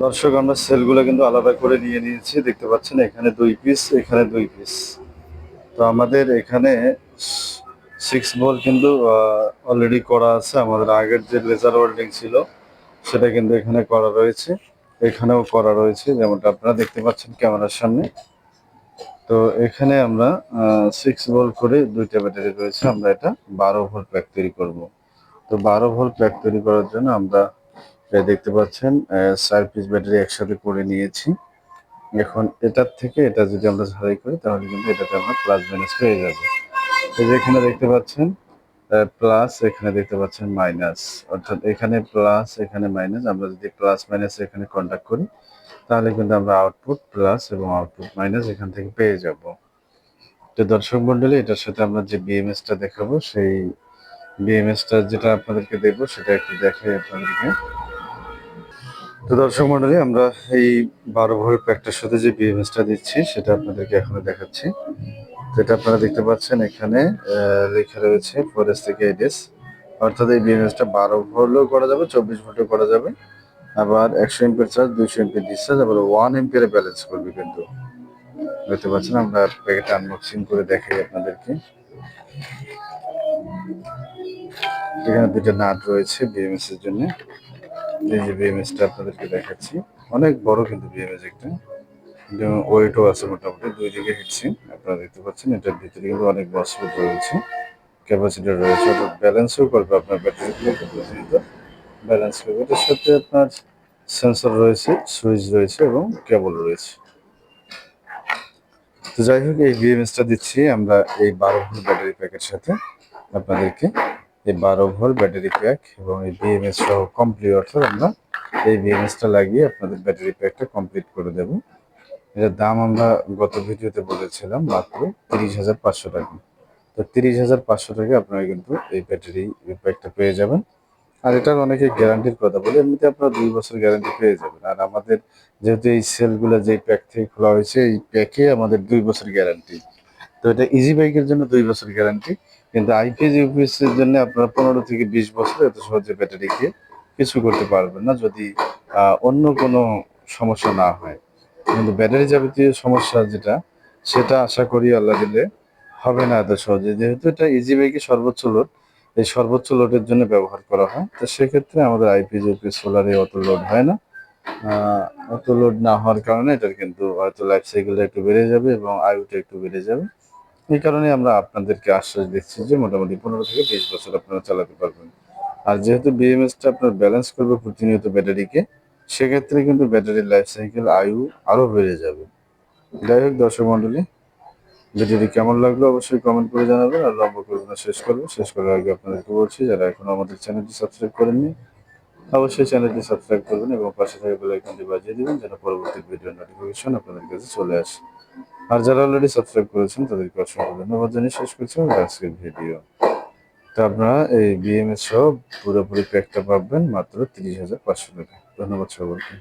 দর্শক, আমরা সেলগুলো কিন্তু আলাদা করে নিয়ে নিয়েছি। দেখতে পাচ্ছেন এখানে দুই পিস এখানে দুই পিস তো আমাদের এখানে সিক্স বল কিন্তু অলরেডি করা আছে। আমাদের আগের যে লেজার ওয়েল্ডিং ছিল, সেটা কিন্তু এখানে করা রয়েছে। এখানেও করা রয়েছে, যেমনটা আপনারা দেখতে পাচ্ছেন ক্যামেরার সামনে। তো এখানে আমরা সিক্স বল করে দুইটা ব্যাটারি রয়েছে। আমরা এটা বারো ভোল্ট প্যাক তৈরি করব। তো বারো ভোল্ট প্যাক তৈরি করার জন্য আমরা দেখতে পাচ্ছেন চার পিস ব্যাটারি একসাথে করে নিয়েছি। এখন এটার থেকে এটা যদি আমরা ঝাড়াই করি, তাহলে কিন্তু এটাতে আমরা প্লাস মাইনাস হয়ে যাবে। এই যে এখানে দেখতে পাচ্ছেন প্লাস এখানে দেখতে পাচ্ছেন মাইনাস অর্থাৎ এখানে প্লাস এখানে মাইনাস আমরা যদি প্লাস মাইনাস এখানে কন্ট্যাক্ট করি, তাহলে কিন্তু আমরা আউটপুট প্লাস এবং আউটপুট মাইনাস এখান থেকে পেয়ে যাব। তো দর্শক মন্ডলী, এটার সাথে আমরা যে বিএমএসটা দেখাবো, সেই বিএমএসটা যেটা আপনাদেরকে দেখব, সেটা একটু দেখাই আপনাদেরকে। তো দর্শক মন্ডলী, আমরা এই বারো ভোল্ট প্যাকটার সাথে যে বিএমএসটা দিচ্ছি, সেটা আপনাদেরকে এখনও দেখাচ্ছি। এটা আপনারা দেখতে পাচ্ছেন এখানে লেখা রয়েছে ফরেস থেকে এডিএস অর্থাৎ এই বিএমএসটা বারো ভোল্টও করা যাবে, চব্বিশ ভোল্টও করা যাবে। আবার একশো এমপির চার্জ দুইশো এমপির ডিসচার্জ আবার ওয়ান এমপিয়ারে ব্যালেন্স করবে কিন্তু। দেখতে পাচ্ছেন, আমরা প্যাকেট আনবক্সিং করে দেখাই আপনাদেরকে। এখানে দুটো নাট রয়েছে বিএমএস এর জন্য। এই যে বিএমএসটা আপনাদেরকে দেখাচ্ছি। অনেক বড় কিন্তু বিএমএস একটা। ওয়েটও আছে মোটামুটি, দুই দিকে হিটসিং আপনারা দেখতে পাচ্ছেন, এটার ভিতরে কিন্তু অনেক মজবুত রয়েছে। ক্যাপাসিটার রয়েছে অর্থাৎ ব্যালেন্সও করবে আপনার ব্যাটারিগুলো ব্যালেন্স করবে। এটার সাথে আপনার সেন্সর রয়েছে সুইচ রয়েছে এবং কেবল রয়েছে। তো যাই হোক, এই বিএমএসটা দিচ্ছি, আমরা এই বারো ভোল্ট ব্যাটারি প্যাকের সাথে আপনাদেরকে এই বারো ভোল্ট ব্যাটারি প্যাক এবং এই বিএমএস সহ কমপ্লিট অর্থাৎ আমরা এই বিএমএসটা লাগিয়ে আপনাদের ব্যাটারি প্যাকটা কমপ্লিট করে দেব। এটার দাম আমরা গত ভিডিওতে বলেছিলাম মাত্র তিরিশ হাজার পাঁচশো টাকা। তো তিরিশ হাজার পাঁচশো টাকা আপনারা কিন্তু এই ব্যাটারি প্যাকটা পেয়ে যাবেন। আর এটার অনেকে গ্যারান্টির কথা বলে, এমনিতে আপনারা দুই বছর গ্যারান্টি পেয়ে যাবেন। আর আমাদের যেহেতু এই সেলগুলো যেই প্যাক থেকে খোলা হয়েছে, এই প্যাকে আমাদের দুই বছর গ্যারান্টি। তো এটা ইজি বাইকের জন্য দুই বছর গ্যারান্টি। কিন্তু আইপিএস ইউপিএস এর জন্য আপনারা পনেরো থেকে বিশ বছর এত সহজে ব্যাটারি খেয়ে কিছু করতে পারবেন না যদি অন্য কোনো সমস্যা না হয়। কিন্তু ব্যাটারি যাবতীয় সমস্যা যেটা, সেটা আশা করি আল্লাহ দিলে হবে না এত সহজে। যেহেতু এটা ইজি বাইকে সর্বোচ্চ লোড এই সর্বোচ্চ লোডের জন্য ব্যবহার করা হয়। তো সেক্ষেত্রে আমাদের আইপিএস ইউপিএস সোলারে অত লোড হয় না। অত লোড না হওয়ার কারণে এটার কিন্তু হয়তো লাইফ সাইকেলটা একটু বেড়ে যাবে এবং আয়ুটা একটু বেড়ে যাবে। এই কারণে আমরা আপনাদেরকে আশ্বাস দিচ্ছি যে মোটামুটি পনেরো থেকে বিশ বছর আপনারা চালাতে পারবেন। আর যেহেতু বিএমএসটা আপনার ব্যালেন্স করবে প্রতিনিয়ত ব্যাটারিকে সেক্ষেত্রে কিন্তু ব্যাটারির লাইফ সাইকেল আয়ু আরও বেড়ে যাবে। যাই হোক, দর্শক মন্ডলী ভিডিওটি কেমন লাগল অবশ্যই কমেন্ট করে জানাবেন আর লম্বা করব না শেষ করব। শেষ করার আগে আপনাদেরকে বলছি, যারা এখনও আমাদের চ্যানেলটি সাবস্ক্রাইব করেননি, অবশ্যই চ্যানেলটি সাবস্ক্রাইব করবেন এবং পাশে থাকা বেল আইকনটি বাজিয়ে দিবেন যেন পরবর্তী ভিডিও নোটিফিকেশন আপনাদের কাছে চলে আসে। আর যারা অলরেডি সাবস্ক্রাইব করেছেন, তাদেরকে অসংখ্য ধন্যবাদ জানিয়ে শেষ করছি আজকের ভিডিও তো আপনারা এই বিএমএস সহ পুরোপুরি প্যাকটা পাবেন মাত্র তিরিশ হাজার পাঁচশো টাকা। ধন্যবাদ সকলকে